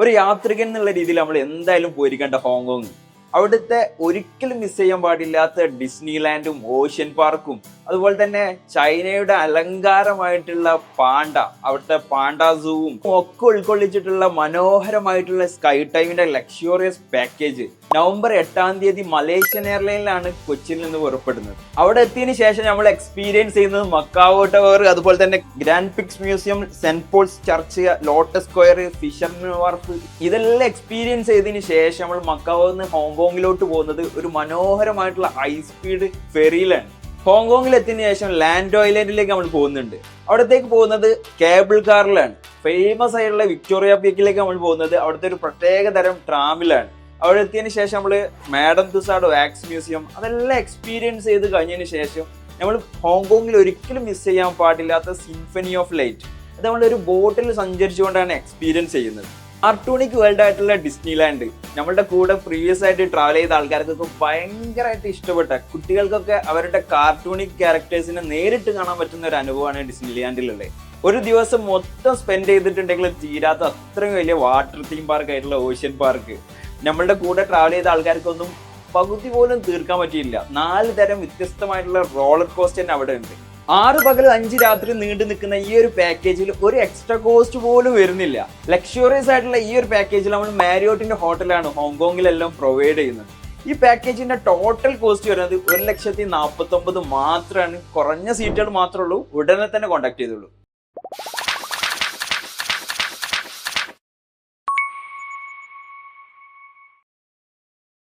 ഒരു യാത്രികൻ എന്നുള്ള രീതിയിൽ നമ്മൾ എന്തായാലും പോയിരിക്കേണ്ട ഹോങ്കോങ്. അവിടുത്തെ ഒരിക്കലും മിസ് ചെയ്യാൻ പാടില്ലാത്ത ഡിസ്നിലാൻഡും ഓഷ്യൻ പാർക്കും അതുപോലെ തന്നെ ചൈനയുടെ അലങ്കാരമായിട്ടുള്ള പാണ്ട അവിടുത്തെ പാണ്ട സൂവും ഒക്കെ ഉൾക്കൊള്ളിച്ചിട്ടുള്ള മനോഹരമായിട്ടുള്ള സ്കൈ ടൈമിന്റെ ലക്ഷറിയസ് പാക്കേജ് നവംബർ എട്ടാം തീയതി മലേഷ്യൻ എയർലൈനിലാണ് കൊച്ചിയിൽ നിന്ന് പുറപ്പെടുന്നത്. അവിടെ എത്തിയതിനു ശേഷം നമ്മൾ എക്സ്പീരിയൻസ് ചെയ്യുന്നത് മക്കാവോ ടവർ അതുപോലെ തന്നെ Grand Prix Museum Saint Paul's Church Lotus Square Fisherman Wharf ഇതെല്ലാം എക്സ്പീരിയൻസ് ചെയ്തതിന് ശേഷം നമ്മൾ മക്കാവോ നിന്ന് ഹോങ്കോങ്ങിലോട്ട് പോകുന്നത് ഒരു മനോഹരമായിട്ടുള്ള ഹൈ സ്പീഡ് ഫെറിയിലാണ് ഹോങ്കോങ്ങിൽ എത്തിയതിനു ശേഷം ലാൻഡ് ഐലൻഡിലേക്ക് നമ്മൾ പോകുന്നുണ്ട്. അവിടത്തേക്ക് പോകുന്നത് കേബിൾ കാറിലാണ്. ഫേമസ് ആയിട്ടുള്ള വിക്ടോറിയ പീക്കിലേക്ക് നമ്മൾ പോകുന്നത് അവിടുത്തെ ഒരു പ്രത്യേക തരം ട്രാമിലാണ് അവിടെ എത്തിയതിന് ശേഷം നമ്മൾ മാഡം തുസാഡ് വാക്സ് മ്യൂസിയം അതെല്ലാം എക്സ്പീരിയൻസ് ചെയ്ത് കഴിഞ്ഞതിന് ശേഷം നമ്മൾ ഹോങ്കോങ്ങിൽ ഒരിക്കലും മിസ് ചെയ്യാൻ പാടില്ലാത്ത സിംഫനി ഓഫ് ലൈറ്റ് അത് നമ്മൾ ഒരു ബോട്ടിൽ സഞ്ചരിച്ചുകൊണ്ടാണ് എക്സ്പീരിയൻസ് ചെയ്യുന്നത്. കാർട്ടൂണിക് വേൾഡ് ആയിട്ടുള്ള ഡിസ്നിലാൻഡ് നമ്മളുടെ കൂടെ പ്രീവിയസ് ആയിട്ട് ട്രാവൽ ചെയ്ത ആൾക്കാർക്കൊക്കെ ഭയങ്കരമായിട്ട് ഇഷ്ടപ്പെട്ട കുട്ടികൾക്കൊക്കെ അവരുടെ കാർട്ടൂണിക് ക്യാരക്ടേഴ്സിനെ നേരിട്ട് കാണാൻ പറ്റുന്ന ഒരു അനുഭവമാണ് ഡിസ്നിലാൻഡിലുള്ളത് ഒരു ദിവസം മൊത്തം സ്പെൻഡ് ചെയ്തിട്ടുണ്ടെങ്കിൽ തീരാത്ത അത്രയും വലിയ വാട്ടർ തീം പാർക്ക് ആയിട്ടുള്ള ഓഷ്യൻ പാർക്ക് നമ്മളുടെ കൂടെ ട്രാവൽ ചെയ്ത ആൾക്കാർക്കൊന്നും പകുതി പോലും തീർക്കാൻ പറ്റിയില്ല. നാല് തരം വ്യത്യസ്തമായിട്ടുള്ള റോളർ കോസ്റ്റ് തന്നെ അവിടെ ഉണ്ട്. ആറ് പകൽ അഞ്ച് രാത്രി നീണ്ടു നിൽക്കുന്ന ഈ ഒരു പാക്കേജിൽ ഒരു എക്സ്ട്രാ കോസ്റ്റ് പോലും വരുന്നില്ല. ലക്ഷറിയസ് ആയിട്ടുള്ള ഈ ഒരു പാക്കേജിൽ നമ്മൾ മാരിയോട്ടിന്റെ ഹോട്ടലാണ് ഹോങ്കോങ്ങിലെല്ലാം പ്രൊവൈഡ് ചെയ്യുന്നത്. ഈ പാക്കേജിന്റെ ടോട്ടൽ കോസ്റ്റ് വരുന്നത് ഒരു ലക്ഷത്തി നാൽപ്പത്തി ഒമ്പത് മാത്രമാണ് കുറഞ്ഞ സീറ്റുകൾ മാത്രമേ ഉള്ളൂ ഉടനെ തന്നെ കോൺടാക്ട് ചെയ്തോളൂ.